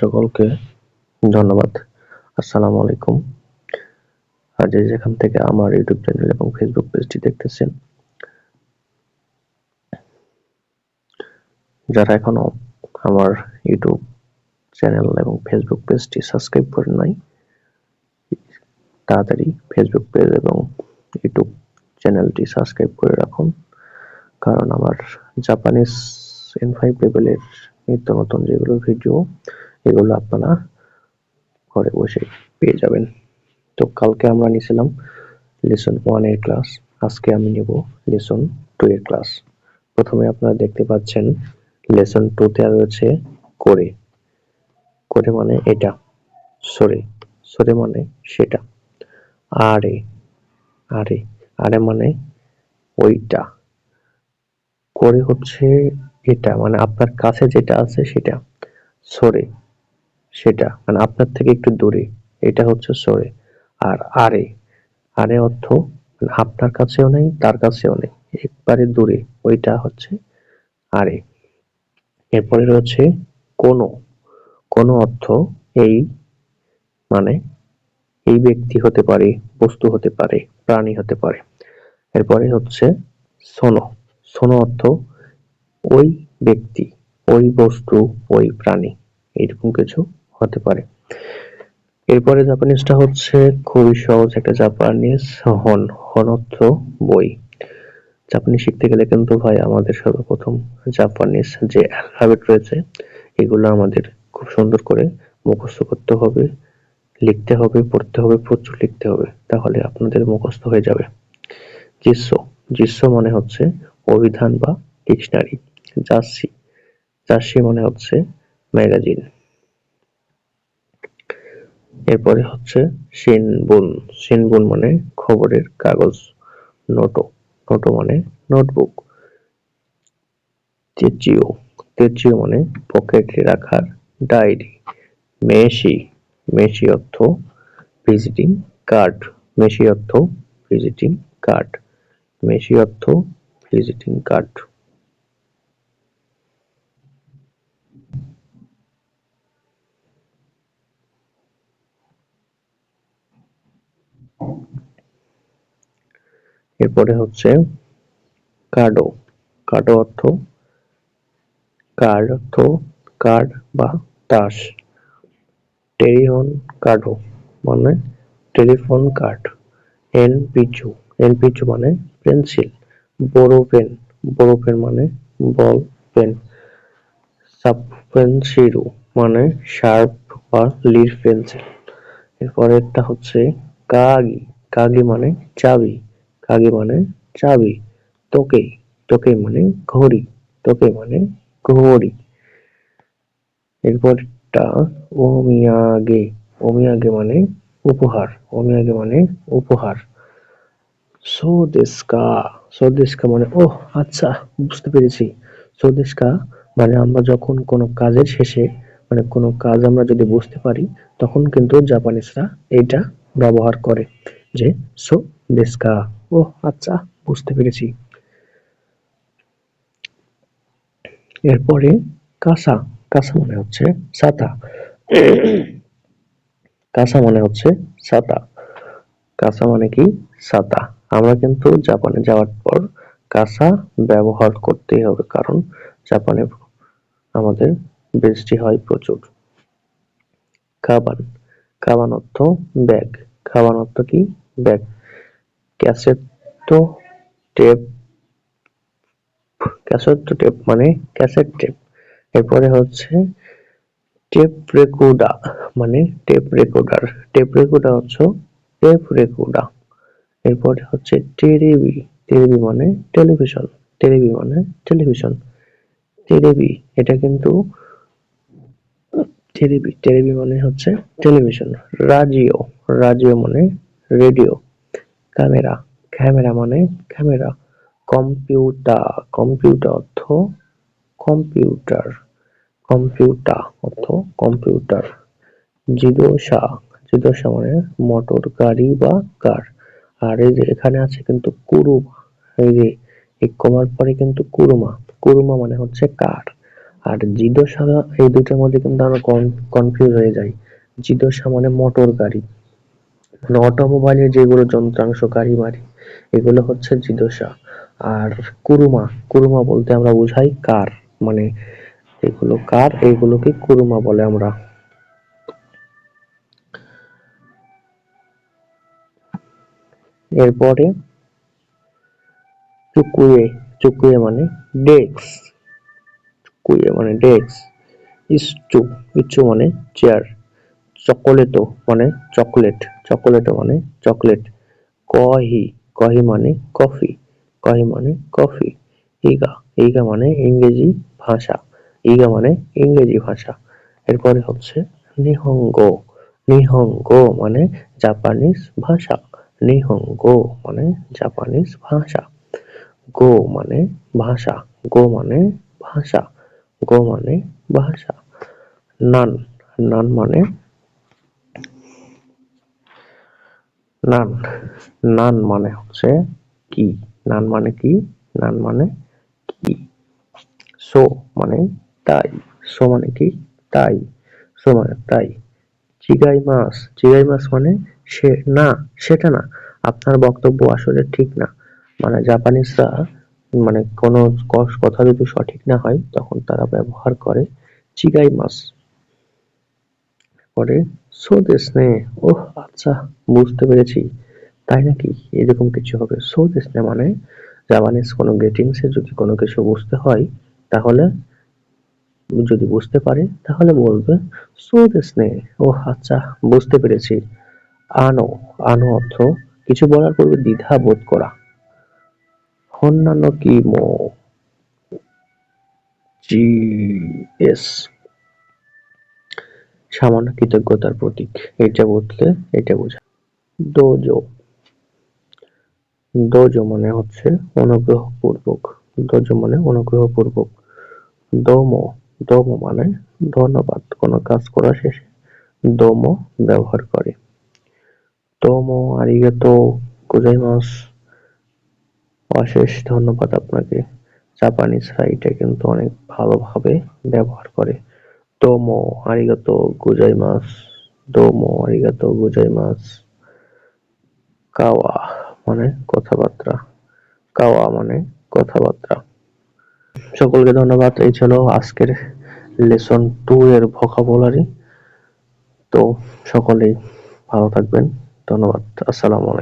সকলকে ধন্যবাদ। আসসালামু আলাইকুম। আর যে যেখান থেকে আমার ইউটিউব চ্যানেল এবং ফেসবুক পেজটি দেখতেছেন, যারা এখনও আমার ইউটিউব চ্যানেল এবং ফেসবুক পেজটি সাবস্ক্রাইব করেন নাই, তাড়াতাড়ি ফেসবুক পেজ এবং ইউটিউব চ্যানেলটি সাবস্ক্রাইব করে রাখুন। কারণ আমার জাপানিজ এন ফাইভ লেভেলের নিত্য নতুন যেগুলো ভিডিও এগুলো আপনারা ঘরে বসে পেয়ে যাবেন। তো কালকে আমরা নিয়েছিলাম লেসন ওয়ানের ক্লাস আজকে আমি নেব লেসন টু এর ক্লাস প্রথমে আপনারা দেখতে পাচ্ছেন লেসন টু তে রয়েছে করে। করে মানে এটা, সরে। সরে মানে সেটা। আরে আরে আরে মানে ওইটা। করে হচ্ছে এটা মানে আপনার কাছে যেটা আছে সেটা, সরে, সেটা মানে আপনার থেকে একটু দূরে, এটা হচ্ছে সরে, আর আরে আরে অর্থ মানে আপনার কাছেও নেই, তার কাছেও নেই, একবারে দূরে, ওইটা হচ্ছে আরে। এরপরে রয়েছে কোনো কোনো অর্থ এই মানে এই ব্যক্তি হতে পারে, বস্তু হতে পারে, প্রাণী হতে পারে। এরপরে হচ্ছে সোনো সোনো অর্থ ওই ব্যক্তি, ওই বস্তু, ওই প্রাণী, এরকম কিছু হতে পারে। এরপরে জাপানিজটা হচ্ছে খুবই সহজ একটা জাপানিজ হন হন অর্থ বই। জাপানি শিখতে গেলে কিন্তু ভাই আমাদের সর্বপ্রথম জাপানিজ যে অ্যালফাবেট রয়েছে, এগুলো আমাদের খুব সুন্দর করে মুখস্থ করতে হবে, লিখতে হবে, পড়তে হবে, প্রচুর লিখতে হবে, তাহলে আপনাদের মুখস্থ হয়ে যাবে। জিস্য জিস্য মানে হচ্ছে অভিধান বা ডিকশনারি। জার্সি জার্সি মানে হচ্ছে ম্যাগাজিন। এরপরে হচ্ছে সিনবুন সিনবুন মানে খবরের কাগজ নোটো নোটো মানে নোটবুক। তেচিও তেচিও মানে পকেটে রাখার ডায়েরি। মেশি মেশি অর্থ ভিজিটিং কার্ড, মেশি অর্থ ভিজিটিং কার্ড, মেশি অর্থ ভিজিটিং কার্ড। এরপরে হচ্ছে কার্ডো। কার্ডো অর্থ কার্ড অর্থ কার্ড বা তাস। টেলিফোন কার্ডো মানে টেলিফোন কার্ড। এন পিচু। এন পিচু মানে পেন্সিল। বড় পেন। বড় পেন মানে বল পেন। সাব সাবপেন্সিরু মানে শার্প বা লিড পেন্সিল। এরপরেরটা হচ্ছে কাগি। কাগি মানে চাবি। কাগি মানে চাবি। তোকে তোকে মানে ঘড়ি, তোকে মানে ঘড়ি। এরপরটা ওমিয়াগে ওমিয়াগে মানে উপহার, ওমিয়াগে মানে উপহার। সোদেস্কা সোদেস্কা মানে ও আচ্ছা বুঝতে পেরেছি। সোদেস্কা মানে আমরা যখন কোনো কাজের শেষে মানে কোনো কাজ আমরা যদি বুঝতে পারি, তখন কিন্তু জাপানিজরা এইটা ব্যবহার করে যে সো দেস্কা ও আচ্ছা বুঝতে পেরেছি। এরপরে কাসা কাসা মানে হচ্ছে, ছাতা। কাসা মানে হচ্ছে ছাতা। কাসা মানে কি? ছাতা। আমরা কিন্তু জাপানে যাওয়ার পর কাসা ব্যবহার করতেই হবে, কারণ জাপানে আমাদের বৃষ্টি হয় প্রচুর। কাবান। কাবান অর্থ ব্যাগ। কাবান অর্থ কি? ব্যাগ। ক্যাসেটো টেপ মানে ক্যাসেট টেপ। এরপরে হচ্ছে টেপ রেকর্ডার মানে টেপ রেকর্ডার। টেপ রেকর্ডার হচ্ছে টেপ রেকর্ডার। এরপরে হচ্ছে টেরিবি টেরিবি মানে টেলিভিশন। টেরিবি মানে টেলিভিশন। টেরিবি এটা কিন্তু টেরিবি টেরিবি মানে হচ্ছে টেলিভিশন। রাজিও। রাজিও মানে রেডিও। ক্যামেরা। ক্যামেরা মানে ক্যামেরা। কম্পিউটার কম্পিউটার অর্থ কম্পিউটার। কম্পিউটার অর্থ কম্পিউটার। জিদোসা জিদোসা মানে মোটর, গাড়ি বা কার। আর এই যে এখানে আছে কিন্তু কুরুমা। এই যে এই কমার পরে কিন্তু কুরুমা। কুরুমা মানে হচ্ছে কার। আর জিদোসা এই দুটোর মধ্যে কিন্তু আমরা কনফিউজ হয়ে যাই জিদোসা মানে মোটর, গাড়ি। মানে অটোমোবাইলের যেগুলো যন্ত্রাংশ গাড়ি মারি এগুলো হচ্ছে জিদোসা। আর কুরুমা কুরুমা বলতে আমরা বুঝাই কার। মানে এগুলো কার, এগুলোকে কুরুমা বলে আমরা। এরপরে চুকুয়ে চুকুয়ে মানে ডেস্ক। চুকুয়ে মানে ডেস্ক। ইস্টু ইচ্ছু মানে চেয়ার। চকোলেটো মানে চকলেট চকোলেটো মানে চকলেট। কহি কহি মানে কফি, কহি মানে কফি। ইগা ইগা মানে ইংরেজি ভাষা, ইগা মানে ইংরেজি ভাষা। এরপরে হচ্ছে নিহঙ্গ নিহঙ্গ মানে জাপানিজ ভাষা, নিহঙ্গ মানে জাপানিজ ভাষা। গো মানে ভাষা, গো মানে ভাষা, গো মানে ভাষা। নান নান মানে নান নান মানে হচ্ছে কি? নান মানে কি? নান মানে কি? সো মানে তাই। সো মানে কি? তাই। সো মানে তাই। চিগাই মাস চিগাই মাস মানে সে, না, সেটা না। আপনার বক্তব্য আসলে ঠিক না। মানে জাপানিজরা মানে কোনো কথা যদি সঠিক না হয়, তখন তারা ব্যবহার করে চিগাই মাস পরে, সো দেশনে ওহ আচ্ছা বুঝতে পেরেছি। তাই নাকি? এরকম কিছু হবে। সো দেশনে মানে জাপানিজ কোনো গ্রিটিংসে যদি কোনো কিছু বুঝতে হয়, তাহলে, যদি বুঝতে পারে, তাহলে বলবে, সো দেশনে ওহ আচ্ছা বুঝতে পেরেছি। আনো আনো অর্থ, কিছু বলার পূর্বে দ্বিধা বোধ করা। অন্যান্য কি মো জি, এস। সামান্য কৃতজ্ঞতার প্রতীক। এটা বলতে এটা বোঝায় দোজো। দোজো মানে হচ্ছে অনুগ্রহ পূর্বক দোজো মানে অনুগ্রহ পূর্বক দোমো। দোমো মানে ধন্যবাদ। কোনো কাজ করা শেষে দোমো ব্যবহার করে। দোমো, আরিগাতো, গোজাইমাস। অশেষ ধন্যবাদ আপনাকে। জাপানিজরা এটা কিন্তু অনেক ভালোভাবে ব্যবহার করে। দোমো আরিগাতো গোজাইমাস দোমো আরিগাতো গোজাইমাস কাওয়া মানে কথাবার্তা কাওয়া মানে কথাবার্তা সকলকে ধন্যবাদ। এই ছিল আজকের লেসন টু এর ভোকাবুলারি। তো, সকলেই ভালো থাকবেন। ধন্যবাদ। আসসালামু আলাইকুম।